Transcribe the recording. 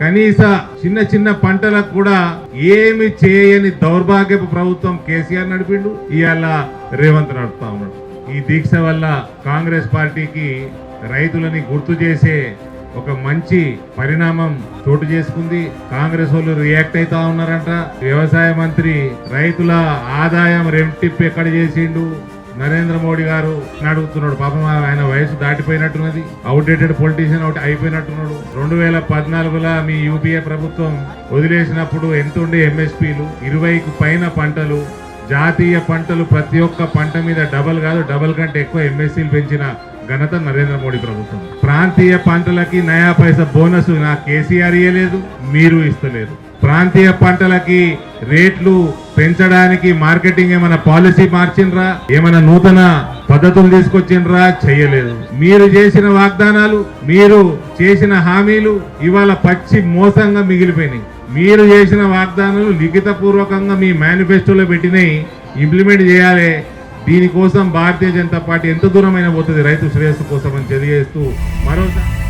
కనీస చిన్న చిన్న పంటలకు కూడా ఏమి చేయని దౌర్భాగ్యపు ప్రభుత్వం కేసీఆర్ నడిపిండు. ఇవాళ రేవంత్ నడుపుతా ఉన్నాడు. ఈ దీక్ష వల్ల కాంగ్రెస్ పార్టీకి రైతులని గుర్తు చేసే ఒక మంచి పరిణామం చోటు చేసుకుంది. కాంగ్రెస్ వాళ్ళు రియాక్ట్ అవుతా ఉన్నారంట. వ్యవసాయ మంత్రి రైతుల ఆదాయం రెట్టింపు ఎక్కడ చేసిండు? నరేంద్ర మోడీ గారు అని అడుగుతున్నాడు పాపం ఆయన వయసు దాటిపోయినట్టున్నది. అవుట్డేటెడ్ పొలిటీషియన్ అవుట్ అయిపోయినట్టున్నాడు. రెండు వేల పద్నాలుగులో మీ యూపీఏ ప్రభుత్వం వదిలేసినప్పుడు ఎంత ఉండే ఎంఎస్పీలు? ఇరవైకు పైన పంటలు జాతీయ పంటలు ప్రతి ఒక్క పంట మీద డబల్ కాదు డబల్ కంటే ఎక్కువ ఎంఎస్సీలు పెంచిన ఘనత నరేంద్ర మోడీ ప్రభుత్వం. ప్రాంతీయ పంటలకి నయా పైస బోనస్ నా కేసీఆర్ ఇయ్యలేదు మీరు ఇస్తలేదు. ప్రాంతీయ పంటలకి రేట్లు పెంచడానికి మార్కెటింగ్ ఏమైనా పాలసీ మార్చిండ్రా? ఏమైనా నూతన పద్ధతులు తీసుకొచ్చిండ్రా? చెయ్యలేదు మీరు చేసిన వాగ్దానాలు మీరు చేసిన హామీలు ఇవాళ పచ్చి మోసంగా మిగిలిపోయినాయి. మీరు చేసిన వాగ్దానాలు లిఖిత పూర్వకంగా మీ మేనిఫెస్టోలో పెట్టినాయి. ఇంప్లిమెంట్ చేయాలి. దీనికోసం భారతీయ జనతా పార్టీ ఎంత దూరమైన పోతుంది రైతు శ్రేయస్సు కోసం అని తెలియజేస్తూ మరోసారి